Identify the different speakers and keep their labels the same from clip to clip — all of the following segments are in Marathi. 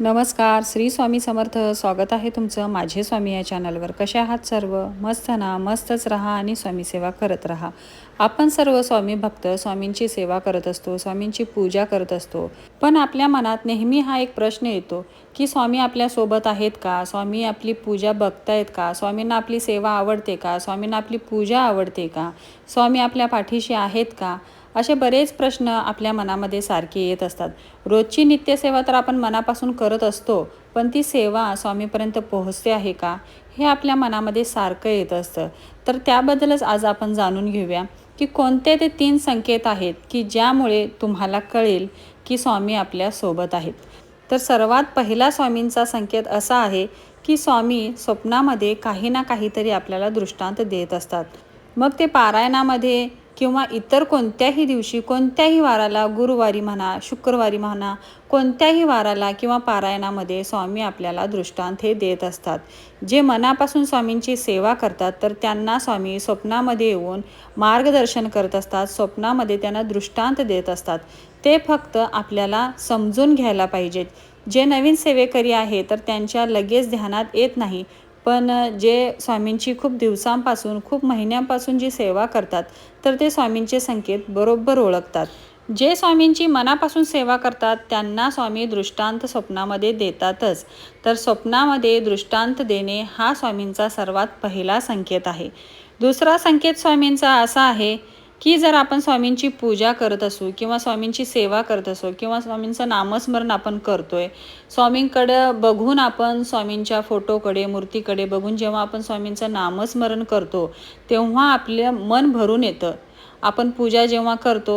Speaker 1: नमस्कार श्री स्वामी समर्थ. स्वागत आहे तुमचं माझे स्वामी या चॅनलवर. कसे आहात सर्व? मस्त ना? मस्तच राहा आणि स्वामी सेवा करत राहा. आपण सर्व स्वामी भक्त स्वामींची सेवा करत असतो स्वामींची पूजा करत असतो. पण आपल्या मनात नेहमी हा एक प्रश्न येतो की स्वामी आपल्यासोबत आहेत का? स्वामी आपली पूजा बघतायत का? स्वामींना आपली सेवा आवडते का? स्वामींना आपली पूजा आवडते का? स्वामी आपल्या पाठीशी आहेत का? असे बरेच प्रश्न आपल्या मनामध्ये सारखे येत असतात. रोजची नित्यसेवा तर आपण मनापासून करत असतो पण ती सेवा स्वामीपर्यंत पोहोचते आहे का? हे आपल्या मनामध्ये सारखं येत असतं. तर त्याबद्दलच आज आपण जाणून घेऊया की कोणते ते तीन संकेत आहेत की ज्यामुळे तुम्हाला कळेल की स्वामी आपल्यासोबत आहेत. तर सर्वात पहिला स्वामींचा संकेत असा आहे की स्वामी स्वप्नामध्ये काही ना काहीतरी आपल्याला दृष्टांत देत असतात. मग ते पारायणामध्ये किंवा इतर कोणत्याही दिवशी कोणत्याही वाराला गुरुवारी म्हणा शुक्रवारी म्हणा कोणत्याही वाराला किंवा पारायणामध्ये स्वामी आपल्याला दृष्टांत हे देत असतात. जे मनापासून स्वामींची सेवा करतात तर त्यांना स्वामी स्वप्नामध्ये येऊन मार्गदर्शन करत असतात स्वप्नामध्ये त्यांना दृष्टांत देत असतात. ते फक्त आपल्याला समजून घ्यायला पाहिजेत. जे नवीन सेवेकरी आहे तर त्यांच्या लगेच ध्यानात येत नाही. पण जे स्वामींची खूप दिवसांपासून खूप महिन्यांपासून जी सेवा करतात तर ते स्वामींचे संकेत बरोबर ओळखतात. जे स्वामींची मनापासून सेवा करतात त्यांना स्वामी दृष्टांत स्वप्नामध्ये देतातच. तर स्वप्नामध्ये दृष्टांत देणे हा स्वामींचा सर्वात पहिला संकेत आहे. दुसरा संकेत स्वामींचा असा आहे की जर आपण स्वामींची पूजा करत असू किंवा स्वामींची सेवा करत असो किंवा स्वामींचं नामस्मरण आपण करतो आहे स्वामींकडं बघून आपण स्वामींच्या फोटोकडे मूर्तीकडे बघून जेव्हा आपण स्वामींचं नामस्मरण करतो तेव्हा आपलं मन भरून येतं. आपण पूजा जेव्हा करतो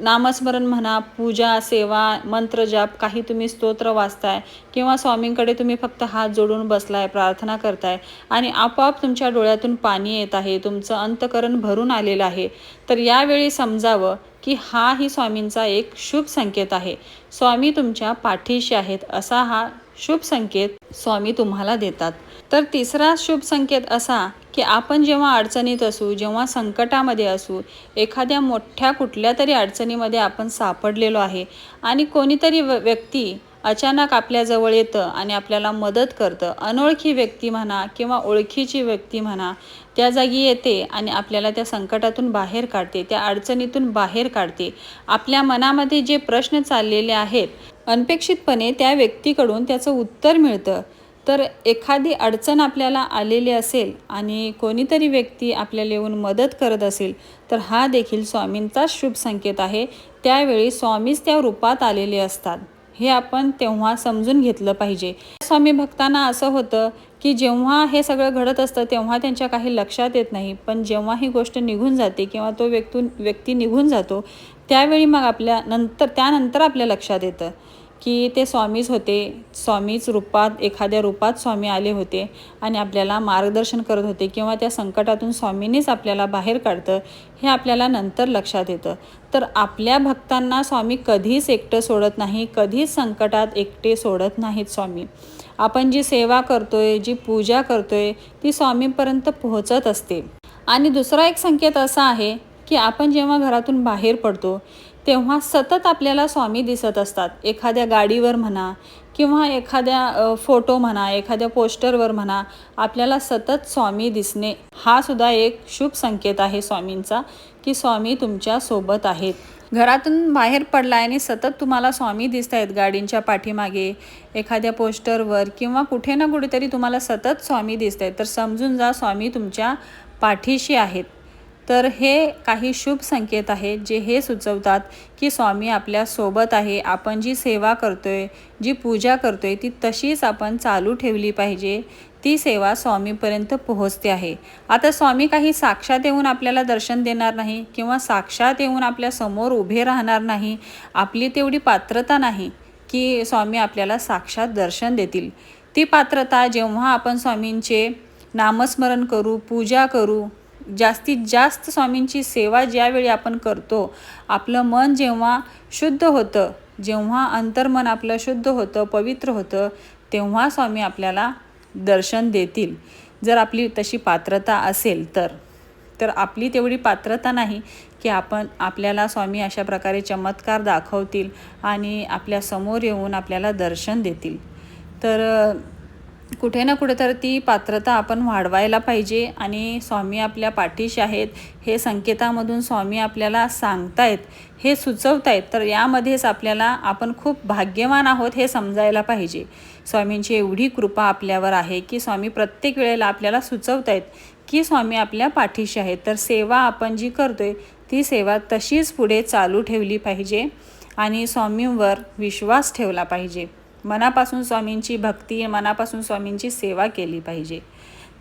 Speaker 1: नामस्मरण म्हणा पूजा सेवा मंत्रजाप काही तुम्ही स्तोत्र वाचताय किंवा स्वामींकडे तुम्ही फक्त हात जोडून बसलाय प्रार्थना करताय आणि आपोआप तुमच्या डोळ्यातून पाणी येत आहे तुमचं अंतकरण भरून आलेलं आहे तर यावेळी समजावं की हा ही स्वामींचा एक शुभ संकेत आहे. स्वामी तुमच्या पाठीशी आहेत असा हा शुभ संकेत स्वामी तुम्हाला देतात. तर तिसरा शुभ संकेत असा की आपण जेव्हा अडचणीत असू जेव्हा संकटामध्ये असू एखाद्या मोठ्या कुठल्या तरी अडचणीमध्ये आपण सापडलेलो आहे आणि कोणीतरी व्यक्ती अचानक आपल्याजवळ येतं आणि आपल्याला मदत करतं. अनोळखी व्यक्ती म्हणा किंवा ओळखीची व्यक्ती म्हणा त्या जागी येते आणि आपल्याला त्या संकटातून बाहेर काढते त्या अडचणीतून बाहेर काढते. आपल्या मनामध्ये जे प्रश्न चाललेले आहेत अनपेक्षितपणे त्या व्यक्तीकडून त्याचं उत्तर मिळतं. तर एखादी अडचण आपल्याला आलेली असेल आणि कोणीतरी व्यक्ती आपल्याला येऊन मदत करत असेल तर हा देखील स्वामींचाच शुभ संकेत आहे. त्यावेळी स्वामीच त्या रूपात आलेले असतात. हे आपण तेव्हा समजून घेतलं पाहिजे. स्वामी भक्तांना असं होतं की जेव्हा हे सगळं घडत असतं तेव्हा त्यांच्या काही लक्षात येत नाही. पण जेव्हा ही गोष्ट निघून जाते किंवा तो व्यक्तून व्यक्ती निघून जातो त्यावेळी मग आपल्या नंतर त्यानंतर आपल्या लक्षात येतं. की ते स्वामीच होते. स्वामीच रूपात एखाद्या रूपात स्वामी आले होते आणि आपल्याला मार्गदर्शन करत होते किंवा त्या संकटातून स्वामींनीच आपल्याला बाहेर काढतं हे आपल्याला नंतर लक्षात येतं. तर आपल्या भक्तांना स्वामी कधीच एकटं सोडत नाही कधीच संकटात एकटे सोडत नाहीत स्वामी. आपण जी सेवा करतोय जी पूजा करतोय ती स्वामीपर्यंत पोहोचत असते. आणि दुसरा एक संकेत असा आहे की आपण जेव्हा घरातून बाहेर पडतो तेव्हा सतत आपल्याला स्वामी दिसत असतात. एखाद्या गाडीवर म्हणा किंवा एखाद्या फोटो म्हणा एखाद्या पोस्टरवर म्हणा आपल्याला सतत स्वामी दिसणे हा सुद्धा एक शुभ संकेत आहे स्वामींचा की स्वामी तुमच्यासोबत आहेत. घरातून बाहेर पडला आणि सतत तुम्हाला स्वामी दिसत आहेत गाडींच्या पाठीमागे एखाद्या पोस्टरवर किंवा कुठे ना कुठेतरी तुम्हाला सतत स्वामी दिसत आहेत तर समजून जा स्वामी तुमच्या पाठीशी आहेत. तर हे काही शुभ संकेत आहेत जे हे सुचवतात की स्वामी आपल्यासोबत आहे आपण जी सेवा करतोय जी पूजा करतोय ती तशीच आपण चालू ठेवली पाहिजे. ती सेवा स्वामीपर्यंत पोहोचते आहे. आता स्वामी काही साक्षात येऊन आपल्याला दर्शन देणार नाही किंवा साक्षात येऊन आपल्यासमोर उभे राहणार नाही आपली तेवढी पात्रता नाही की स्वामी आपल्याला साक्षात दर्शन देतील. ती पात्रता जेव्हा आपण स्वामींचे नामस्मरण करू पूजा करू जास्तीत जास्त स्वामींची सेवा ज्यावेळी आपण करतो आपलं मन जेव्हा शुद्ध होतं जेव्हा अंतर्मन आपलं शुद्ध होतं पवित्र होतं तेव्हा स्वामी आपल्याला दर्शन देतील. जर आपली तशी पात्रता असेल तर. तर आपली तेवढी पात्रता नाही की आपण आपल्याला स्वामी अशा प्रकारे चमत्कार दाखवतील आणि आपल्यासमोर येऊन आपल्याला दर्शन देतील. तर कुठे ना कुठे तर ती पात्रता आपण वाढवायला पाहिजे आणि स्वामी आपल्या पाठीशी आहेत हे संकेतामधून स्वामी आपल्याला सांगतायत हे सुचवतायत तर यामध्येच आपल्याला आपण खूप भाग्यवान आहोत हे समजायला पाहिजे. स्वामींची एवढी कृपा आपल्यावर आहे की स्वामी प्रत्येक वेळेला आपल्याला सुचवतायत की स्वामी आपल्या पाठीशी आहेत. तर सेवा आपण जी करतोय ती सेवा तशीच पुढे चालू ठेवली पाहिजे आणि स्वामींवर विश्वास ठेवला पाहिजे. मनापासून स्वामींची भक्ती मनापासून स्वामींची सेवा केली पाहिजे.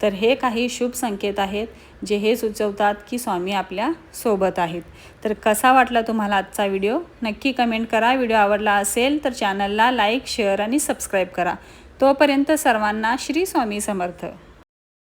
Speaker 1: तर हे काही शुभ संकेत आहेत जे हे सुचवतात की स्वामी आपल्यासोबत आहेत. तर कसा वाटला तुम्हाला आजचा व्हिडिओ? नक्की कमेंट करा. व्हिडिओ आवडला असेल तर चॅनलला लाईक शेअर आणि सबस्क्राईब करा. तोपर्यंत सर्वांना श्री स्वामी समर्थ.